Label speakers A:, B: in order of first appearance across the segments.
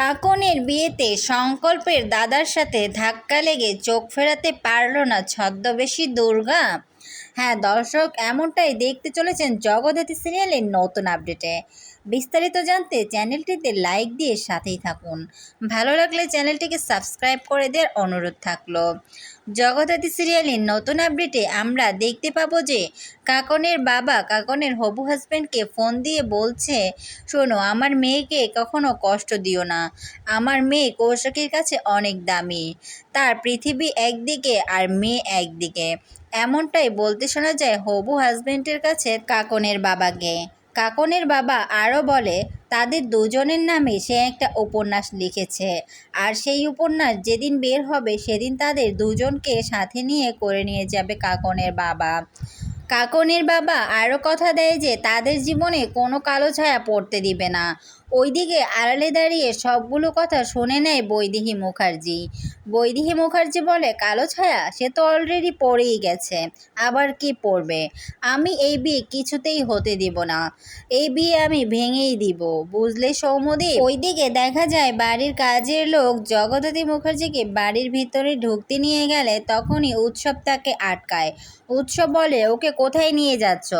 A: কাকনের বিয়েতে সংকল্পের দাদার সাথে ধাক্কা লেগে চোখ ফেরাতে পারল না ছদ্মবেশী দুর্গা। হ্যাঁ দর্শক, এমনটাই দেখতে চলেছেন জগদ্ধাত্রী সিরিয়ালের নতুন আপডেটে বিস্তারিত জানতে চ্যানেলটিতে লাইক দিয়ে সাথেই থাকুন। ভালো লাগলে চ্যানেলটিকে সাবস্ক্রাইব করে দেওয়ার অনুরোধ থাকল। জগদ্ধাত্রী সিরিয়ালের নতুন আপডেটে আমরা দেখতে পাবো যে কাকনের বাবা, কাকনের হবু হাজব্যান্ডকে ফোন দিয়ে বলছে, শোনো, আমার মেয়েকে কখনো কষ্ট দিও না। আমার মেয়ে কৌশিকের কাছে অনেক দামি। তার পৃথিবী একদিকে আর মেয়ে একদিকে। এমনটাই বলতে শোনা যায় হবু হাজব্যান্ডের কাছে কাকনের বাবাকে। কাকনের বাবা আরও বলে, তাদের দুজনের নামে সে একটা উপন্যাস লিখেছে। আর সেই উপন্যাস যেদিন বের হবে সেদিন তাদের দুজনকে সাথে নিয়ে করে নিয়ে যাবে কাকনের বাবা। কাকনের বাবা আরও কথা দেয় যে, তাদের জীবনে কোনো কালো ছায়া পড়তে দিবে না। ওইদিকে আড়ালে দাঁড়িয়ে সবগুলো কথা শুনে নেয় বৈদেহী মুখার্জি। বৈদেহী মুখার্জি বলে, কালো ছায়া, সে তো অলরেডি পড়েই গেছে। আবার কি পড়বে? আমি এই বিয়ে কিছুতেই হতে দিব না। এই বিয়ে আমি ভেঙেই দিব। বুঝলে সৌমদীপ ওইদিকে দেখা যায় বাড়ির কাজের লোক জগদ্ধাত্রী মুখার্জিকে বাড়ির ভিতরে ঢুকতে নিয়ে গেলে তখনই উৎসব তাকে আটকায়। উৎসব বলে, ওকে কোথায় নিয়ে যাচ্ছ?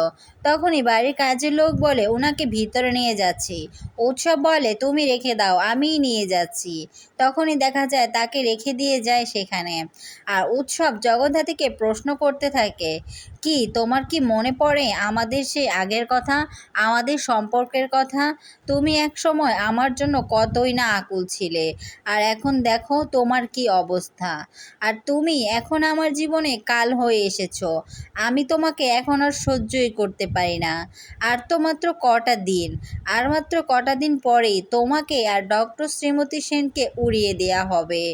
A: তখনই বাড়ির কাজের লোক বলে, ওনাকে ভিতরে নিয়ে যাচ্ছি। উৎসব বলে, তুমি রেখে দাও, আমিই নিয়ে যাচ্ছি। তখনই দেখা যায় তাকে রেখে দিয়ে যায় সেখানে। আর উৎসব জগদ্ধাত্রীকে প্রশ্ন করতে থাকে কি? তোমার কি মনে পড়ে আমাদের সেই আগের কথা? আমাদের সম্পর্কের কথা? তুমি এক সময় আমার জন্য কতই না আকুল ছিলে। আর এখন দেখো তোমার কি অবস্থা। আর তুমি এখন আমার জীবনে কাল হয়ে এসেছ। আমি তোমাকে এখন আর সহ্যই করতে পারি না। আর তো মাত্র কটা দিন। আর মাত্র কটা দিন পরেই তোমাকে আর ডক্টর শ্রীমতী সেনকে উড়িয়ে দেয়া হবে।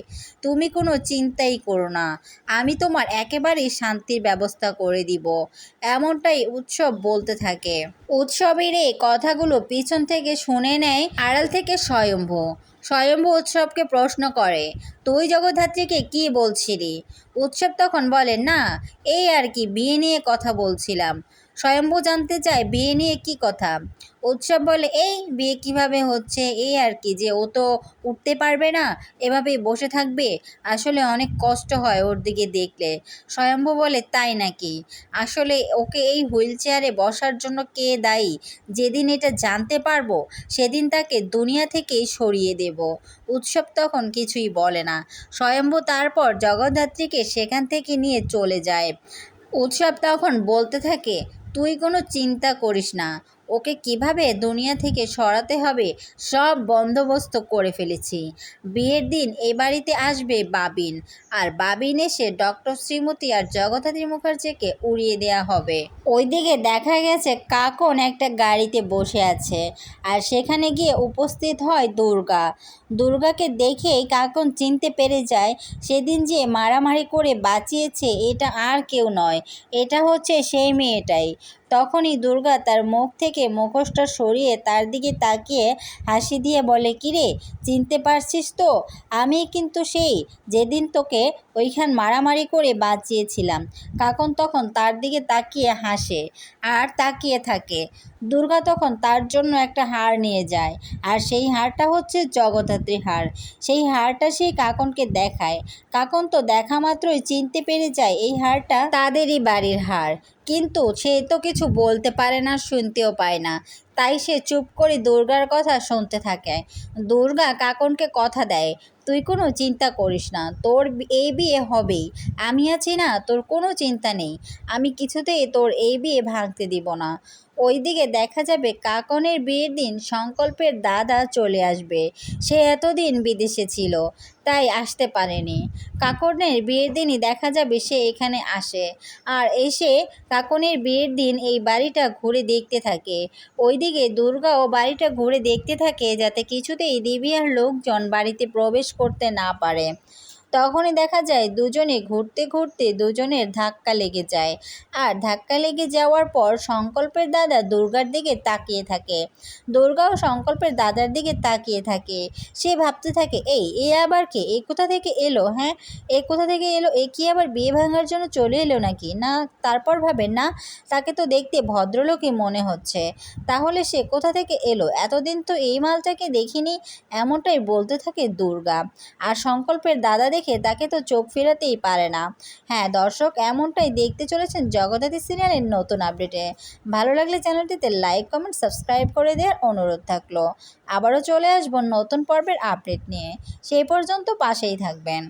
A: তুমি কোনো চিন্তাই করো না। আমি তোমার একেবারেই শান্তির ব্যবস্থা করে দিব। এমনটাই উৎসব বলতে থাকে। উৎসবের এই কথাগুলো পিছন থেকে শুনে নেয় আড়াল থেকে স্বয়ম্ভু। স্বয়ম্ভু উৎসবকে প্রশ্ন করে, তুই জগদ্ধাত্রীকে কি বলছিলি? উৎসব তখন বলে, না, এই আর কি, বিয়ে নিয়ে কথা বলছিলাম। স্বয়ম্ভু জানতে চায়, বিয়ে নিয়ে কি কথা? উৎসব বলে, এই বিয়ে কীভাবে হচ্ছে? এই আর কি, যে ও তো উঠতে পারবে না, এভাবেই বসে থাকবে? আসলে অনেক কষ্ট হয় ওর দিকে দেখলে। স্বয়ম্ভু বলে, তাই নাকি? আসলে ওকে এই হুইল চেয়ারে বসার জন্য কে দায়ী? যেদিন এটা জানতে পারব, সেদিন তাকে দুনিয়া থেকেই সরিয়ে দেব। উৎসব তখন কিছুই বলে না। স্বয়ম্ভু তারপর জগদ্ধাত্রীকে সেখান থেকে নিয়ে চলে যায়। উৎসব তখন বলতে থাকে তুই কোনো চিন্তা করিস না। ওকে কীভাবে দুনিয়া থেকে সরাতে হবে সব বন্দোবস্ত করে ফেলেছি। বিয়ের দিন এ বাড়িতে আসবে বাবিন। আর বাবিন এসে ডক্টর শ্রীমতী আর জগদ্ধাত্রী মুখার্জিকে উড়িয়ে দেওয়া হবে। ওইদিকে দেখা গেছে কাকন একটা গাড়িতে বসে আছে আর সেখানে গিয়ে উপস্থিত হয় দুর্গা। দুর্গাকে দেখেই কাকন চিনতে পেরে যায়, সেদিন যে মারামারি করে বাঁচিয়েছে এটা আর কেউ নয়। এটা হচ্ছে সেই মেয়েটাই। তখনই দুর্গা তার মুখ থেকে মুখোশটা সরিয়ে তার দিকে তাকিয়ে হাসি দিয়ে বলে, কিরে, চিনতে পারছিস তো? আমি কিন্তু সেই, যেদিন তোকে ওইখান মারামারি করে বাঁচিয়েছিলাম। কাকন তখন তার দিকে তাকিয়ে হাসে আর তাকিয়ে থাকে। দুর্গা তখন তার জন্য একটা হার নিয়ে যায় আর সেই হারটা হচ্ছে জগদ্ধাত্রী হার। সেই হারটা সেই কাকনকে দেখায়। কাকন তো দেখা মাত্রই চিনতে পেরে যায় এই হারটা তাদেরই বাড়ির হার। কিন্তু সে তো কিছু বলতে পারে না, শুনতেও পায় না। তাই সে চুপ করে দুর্গার কথা শুনতে থাকে। দুর্গা কাকনকে কথা দেয়, তুই কোনো চিন্তা করিস না, তোর এই বিয়ে হবেই। আমি আছি না, তোর কোনো চিন্তা নেই। আমি কিছুতেই তোর এই বিয়ে ভাঙতে দিব না। ওইদিকে দেখা যাবে কাকনের বিয়ের দিন সংকল্পের দাদা চলে আসবে। সে এতদিন বিদেশে ছিল, তাই আসতে পারেনি। কাকনের বিয়ের দিনই দেখা যাবে সে এখানে আসে। আর এসে কাকনের বিয়ের দিন এই বাড়িটা ঘুরে দেখতে থাকে। ওইদিকে দুর্গাও বাড়িটা ঘুরে দেখতে থাকে যাতে কিছুতেই দিবিয়ার লোকজন বাড়িতে প্রবেশ করতে না পারে। তখনই দেখা যায় দুজনে ঘুরতে ঘুরতে দুজনের ধাক্কা লেগে যায়। আর ধাক্কা লেগে যাওয়ার পর সংকল্পের দাদা দুর্গার দিকে তাকিয়ে থাকে। দুর্গাও সংকল্পের দাদার দিকে তাকিয়ে থাকে। সে ভাবতে থাকে, এই, এ আবার কে? এ কোথা থেকে এলো হ্যাঁ? এ কোথা থেকে এলো? এ কি আবার বিয়ে ভাঙার জন্য চলে এলো নাকি? না, তারপর ভাবে, না, তাকে তো দেখতে ভদ্রলোকই মনে হচ্ছে। তাহলে সে কোথা থেকে এলো? এতদিন তো এই মালটাকে দেখিনি। এমনটাই বলতে থাকে দুর্গা। আর সংকল্পের দাদা দেখে তাকে তো চোখ ফেরাতেই পারে না। হ্যাঁ দর্শক, এমনটাই দেখতে চলেছেন জগদাদি সিরিয়ালের নতুন আপডেটে। ভালো লাগলে চ্যানেলটিতে লাইক, কমেন্ট, সাবস্ক্রাইব করে দেওয়ার অনুরোধ থাকল। আবারও চলে আসব নতুন পর্বের আপডেট নিয়ে। সেই পর্যন্ত পাশেই থাকবেন।